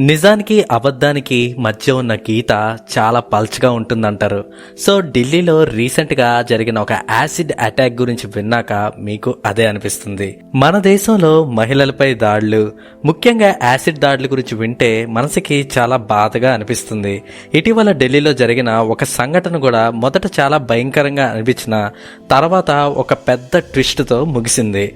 నిజానికి అబద్ధానికి మధ్య ఉన్న గీత చాలా పల్చగా ఉంటుందంటారు. సో ఢిల్లీలో రీసెంట్గా జరిగిన ఒక యాసిడ్ అటాక్ గురించి విన్నాక మీకు అదే అనిపిస్తుంది. మన దేశంలో మహిళలపై దాడులు ముఖ్యంగా యాసిడ్ దాడుల గురించి వింటే మనసుకి చాలా బాధగా అనిపిస్తుంది. ఇటీవల ఢిల్లీలో జరిగిన ఒక సంఘటన కూడా మొదట చాలా భయంకరంగా అనిపించిన తర్వాత ఒక పెద్ద ట్విస్ట్తో ముగిసింది.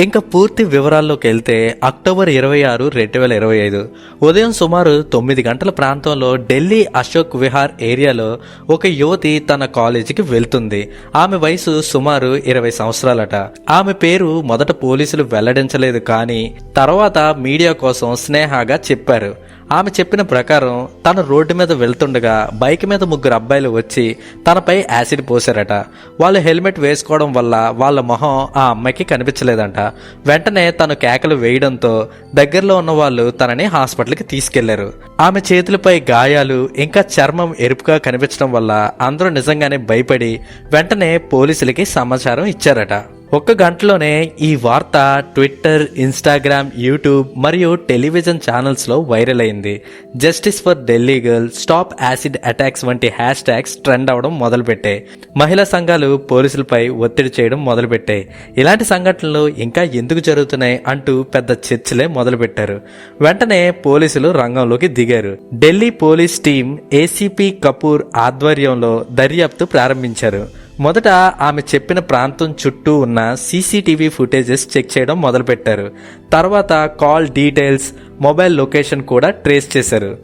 ఇంకా పూర్తి వివరాల్లోకి వెళ్తే అక్టోబర్ ఇరవై ఆరు రెండు వేల ఇరవై ఐదు. ఉదయం సుమారు తొమ్మిది గంటల ప్రాంతంలో ఢిల్లీ అశోక్ విహార్ ఏరియాలో ఒక యువతి తన కాలేజీకి వెళ్తుంది. ఆమె వయసు సుమారు ఇరవై సంవత్సరాలట. ఆమె పేరు మొదట పోలీసులు వెల్లడించలేదు కానీ తర్వాత మీడియా కోసం స్నేహగా చెప్పారు. ఆమె చెప్పిన ప్రకారం తను రోడ్డు మీద వెళ్తుండగా బైక్ మీద ముగ్గురు అబ్బాయిలు వచ్చి తనపై యాసిడ్ పోసారట వాళ్ళు హెల్మెట్ వేసుకోవడం వల్ల వాళ్ళ మొహం ఆ అమ్మాయికి కనిపించలేదంట. వెంటనే తను కేకలు వేయడంతో దగ్గరలో ఉన్న వాళ్ళు తనని హాస్పిటల్కి తీసుకెళ్ళారు. ఆమె చేతులపై గాయాలు ఇంకా చర్మం ఎరుపుగా కనిపించడం వల్ల అందరూ నిజంగానే భయపడి వెంటనే పోలీసులకి సమాచారం ఇచ్చారట. ఒక్క గంటలోనే ఈ వార్త ట్విట్టర్ ఇన్స్టాగ్రామ్ యూట్యూబ్ మరియు టెలివిజన్ ఛానల్స్లో వైరల్ అయింది. Justice for Delhi girl stop acid attacks వంటి హ్యాష్ ట్యాగ్స్ ట్రెండ్ అవడం మొదలుపెట్టాయి మహిళా సంఘాలు పోలీసులపై ఒత్తిడి చేయడం మొదలుపెట్టాయి ఇలాంటి సంఘటనలు ఇంకా ఎందుకు జరుగుతున్నాయి అంటూ పెద్ద చర్చలే మొదలుపెట్టారు. వెంటనే పోలీసులు రంగంలోకి దిగారు. Delhi police team ACP Kapoor ఆధ్వర్యంలో దర్యాప్తు ప్రారంభించారు. మొదట ఆమె చెప్పిన ప్రాంతం చుట్టూ ఉన్న సీసీటీవీ ఫుటేజెస్ చెక్ చేయడం మొదలుపెట్టారు. తర్వాత కాల్ డీటెయిల్స్ మొబైల్ లొకేషన్ కూడా ట్రేస్ చేశారు.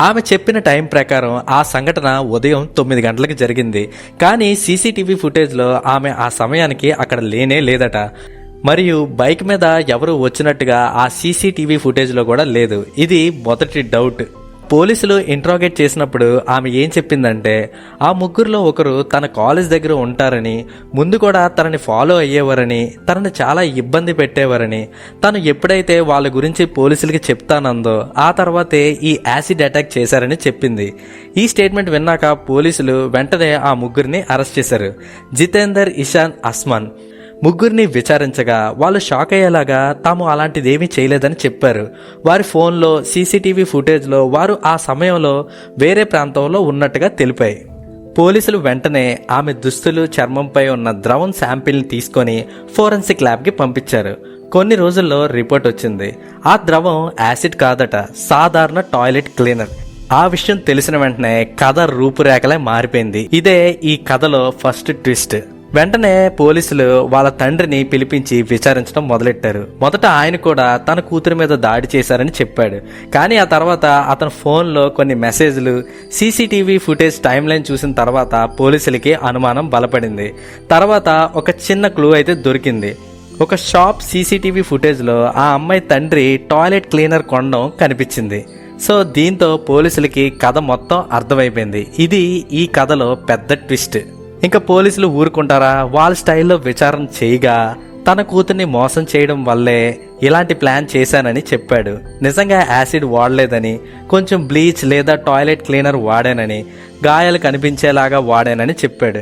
ఆమె చెప్పిన టైం ప్రకారం ఆ సంఘటన ఉదయం తొమ్మిది గంటలకు జరిగింది. కానీ సీసీటీవీ ఫుటేజ్లో ఆమె ఆ సమయానికి అక్కడ లేనే లేదట. మరియు బైక్ మీద ఎవరు వచ్చినట్టుగా ఆ సీసీటీవీ ఫుటేజ్లో కూడా లేదు. ఇది మొదటి డౌట్. పోలీసులు ఇంట్రాగేట్ చేసినప్పుడు ఆమె ఏం చెప్పిందంటే ఆ ముగ్గురులో ఒకరు తన కాలేజ్ దగ్గర ఉంటారని ముందు కూడా తనని ఫాలో అయ్యేవారని తనని చాలా ఇబ్బంది పెట్టేవారని తను ఎప్పుడైతే వాళ్ళ గురించి పోలీసులకి చెప్తానందో ఆ తర్వాతే ఈ యాసిడ్ అటాక్ చేశారని చెప్పింది. ఈ స్టేట్మెంట్ విన్నాక పోలీసులు వెంటనే ఆ ముగ్గురిని అరెస్ట్ చేశారు. జితేందర్ ఇషాన్ అస్మాన్. ముగ్గురిని విచారించగా వాళ్ళు షాక్ అయ్యేలాగా తాము అలాంటిదేమీ చేయలేదని చెప్పారు. వారి ఫోన్లో సీసీటీవీ ఫుటేజ్లో వారు ఆ సమయంలో వేరే ప్రాంతంలో ఉన్నట్టుగా తెలిపాయి. పోలీసులు వెంటనే ఆమె దుస్తులు చర్మంపై ఉన్న ద్రవం శాంపిల్ని తీసుకొని ఫోరెన్సిక్ ల్యాబ్కి పంపించారు. కొన్ని రోజుల్లో రిపోర్ట్ వచ్చింది. ఆ ద్రవం యాసిడ్ కాదట సాధారణ టాయిలెట్ క్లీనర్. ఆ విషయం తెలిసిన వెంటనే కథ రూపురేఖలే మారిపోయింది. ఇదే ఈ కథలో ఫస్ట్ ట్విస్ట్. వెంటనే పోలీసులు వాళ్ళ తండ్రిని పిలిపించి విచారించడం మొదలెట్టారు. మొదట ఆయన కూడా తన కూతురు మీద దాడి చేశారని చెప్పాడు. కానీ ఆ తర్వాత అతని ఫోన్లో కొన్ని మెసేజ్లు సీసీటీవీ ఫుటేజ్ టైం లైన్ చూసిన తర్వాత పోలీసులకి అనుమానం బలపడింది. తర్వాత ఒక చిన్న క్లూ అయితే దొరికింది. ఒక షాప్ సీసీటీవీ ఫుటేజ్లో ఆ అమ్మాయి తండ్రి టాయిలెట్ క్లీనర్ కొనడం కనిపించింది. సో దీంతో పోలీసులకి కథ మొత్తం అర్థమైపోయింది. ఇది ఈ కథలో పెద్ద ట్విస్ట్. ఇంకా పోలీసులు ఊరుకుంటారా? వాళ్ళ స్టైల్లో విచారణ చేయగా తన కూతుర్ని మోసం చేయడం వల్లే ఇలాంటి ప్లాన్ చేశానని చెప్పాడు. నిజంగా యాసిడ్ వాడలేదని కొంచెం బ్లీచ్ లేదా టాయిలెట్ క్లీనర్ వాడానని గాయాలు కనిపించేలాగా వాడానని చెప్పాడు.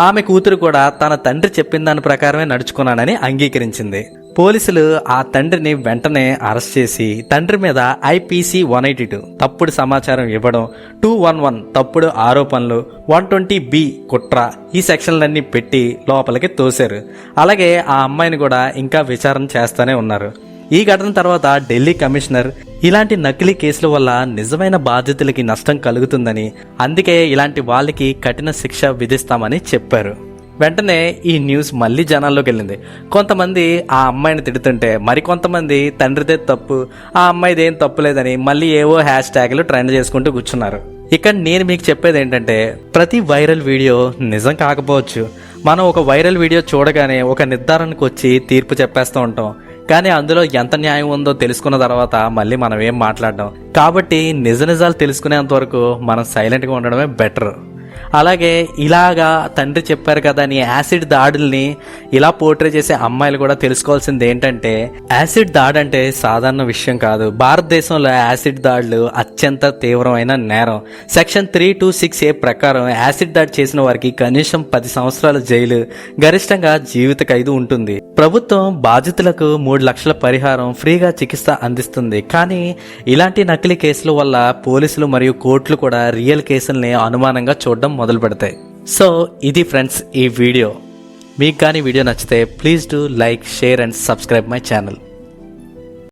ఆమె కూతురు కూడా తన తండ్రి చెప్పిన దాని ప్రకారమే నడుచుకున్నానని అంగీకరించింది. పోలీసులు ఆ తండ్రిని వెంటనే అరెస్ట్ చేసి తండ్రి మీద ఐపీసీ వన్ ఎయిటీ టూ తప్పుడు సమాచారం ఇవ్వడం టూ వన్ వన్ తప్పుడు ఆరోపణలు వన్ ట్వంటీ బి కుట్ర ఈ సెక్షన్లన్నీ పెట్టి లోపలికి తోశారు. అలాగే ఆ అమ్మాయిని కూడా ఇంకా విచారణ చేస్తూనే ఉన్నారు. ఈ ఘటన తర్వాత ఢిల్లీ కమిషనర్ ఇలాంటి నకిలీ కేసుల వల్ల నిజమైన బాధితులకి నష్టం కలుగుతుందని అందుకే ఇలాంటి వాళ్ళకి కఠిన శిక్ష విధిస్తామని చెప్పారు. వెంటనే ఈ న్యూస్ మళ్ళీ జనాల్లోకి వెళ్ళింది. కొంతమంది ఆ అమ్మాయిని తిడుతుంటే మరికొంతమంది తండ్రిదే తప్పు ఆ అమ్మాయిది ఏం తప్పు లేదని మళ్ళీ ఏవో హ్యాష్ ట్యాగ్లు ట్రెండ్ చేసుకుంటూ కూర్చున్నారు. ఇక్కడ నేను మీకు చెప్పేది ఏంటంటే ప్రతి వైరల్ వీడియో నిజం కాకపోవచ్చు. మనం ఒక వైరల్ వీడియో చూడగానే ఒక నిర్ధారణకు వచ్చి తీర్పు చెప్పేస్తూ ఉంటాం. కానీ అందులో ఎంత న్యాయం ఉందో తెలుసుకున్న తర్వాత మళ్ళీ మనం ఏం మాట్లాడడం. కాబట్టి నిజ నిజాలు తెలుసుకునేంత వరకు మనం సైలెంట్గా ఉండడమే బెటర్. అలాగే ఇలాగా తండ్రి చెప్పారు కదా అని యాసిడ్ దాడుల్ని ఇలా పోర్ట్రే చేసే అమ్మాయిలు కూడా తెలుసుకోవాల్సింది ఏంటంటే యాసిడ్ దాడి అంటే సాధారణ విషయం కాదు. భారతదేశంలో యాసిడ్ దాడులు అత్యంత తీవ్రమైన నేరం. Section three two six A ప్రకారం యాసిడ్ దాడి చేసిన వారికి కనీసం పది సంవత్సరాల జైలు గరిష్టంగా జీవిత ఖైదు ఉంటుంది. ప్రభుత్వం బాధితులకు మూడు లక్షల పరిహారం ఫ్రీగా చికిత్స అందిస్తుంది. కానీ ఇలాంటి నకిలీ కేసుల వల్ల పోలీసులు మరియు కోర్టులు కూడా రియల్ కేసుల్ని అనుమానంగా చూడడం మొదలు పెడతాయి. సో ఇది ఫ్రెండ్స్ ఈ వీడియో. మీకు కానీ వీడియో నచ్చితే please do like share and subscribe my channel